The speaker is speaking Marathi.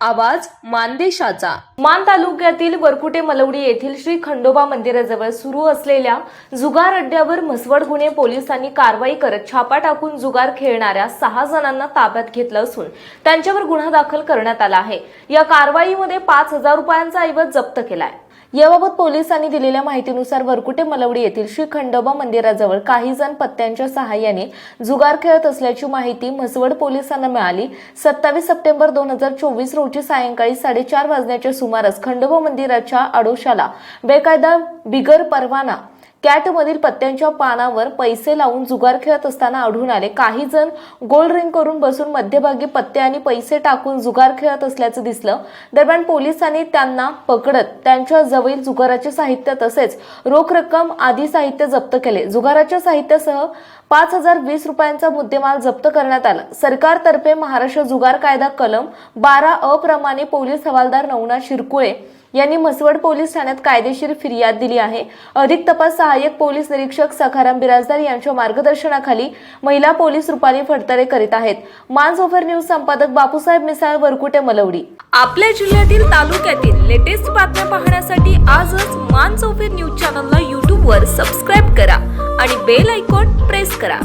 आवाज मानदेशाचा. मान तालुक्यातील वरकुटे मलवडी येथील श्री खंडोबा मंदिराजवळ सुरू असलेल्या जुगार अड्ड्यावर म्हसवड गुन्हे पोलिसांनी कारवाई करत छापा टाकून जुगार खेळणाऱ्या सहा जणांना ताब्यात घेतलं असून त्यांच्यावर गुन्हा दाखल करण्यात आला आहे. या कारवाईमध्ये पाच हजार रुपयांचा ऐवज जप्त केलाय. याबाबत पोलिसांनी दिलेल्या माहितीनुसार वरकुटे मलवडी येथील श्री खंडोबा मंदिराजवळ काही जण पत्त्यांच्या सहाय्याने जुगार खेळत असल्याची माहिती म्हसवड पोलिसांना मिळाली. सत्तावीस सप्टेंबर दोन हजार चोवीस रोजी सायंकाळी साडेचार वाजण्याच्या सुमारास खंडोबा मंदिराच्या आडोशाला बेकायदा बिगर परवाना कॅटमधील पत्त्यांच्या पानावर पैसे लावून जुगार खेळत असताना आढळून आले. काही जण गोल रिंग करून बसून मध्यभागी पत्ते आणि पैसे टाकून जुगार खेळत असल्याचं दिसलं. दरम्यान पोलिसांनी त्यांना पकडत त्यांच्या जवळील जुगाराचे साहित्य तसेच रोख रक्कम आदी साहित्य जप्त केले. जुगाराच्या साहित्यासह पाच हजार वीस रुपयांचा मुद्देमाल जप्त करण्यात आला. सरकारतर्फे महाराष्ट्र जुगार कायदा कलम बारा अप्रमाणे प्रमाणे पोलीस हवालदार नवना शिरकुळे यांनी म्हसवड पोलीस ठाण्यात कायदेशीर फिर्याद दिली आहे. अधिक तपास सहाय्यक पोलीस निरीक्षक सखाराम बिराजदार यांच्या मार्गदर्शनाखाली महिला पोलीस रुपाली फडतरे करीत आहेत. मान्स ओव्हर न्यूज संपादक बापूसाहेब मिसाळ वरकुटे मलवडी. आपल्या जिल्ह्यातील तालुक्यातील लेटेस्ट बातम्या पाहण्यासाठी आजच मान्स ओव्हर न्यूज चॅनलला यूट्यूबवर सबस्क्राईब करा आणि बेल आयकॉन प्रेस करा.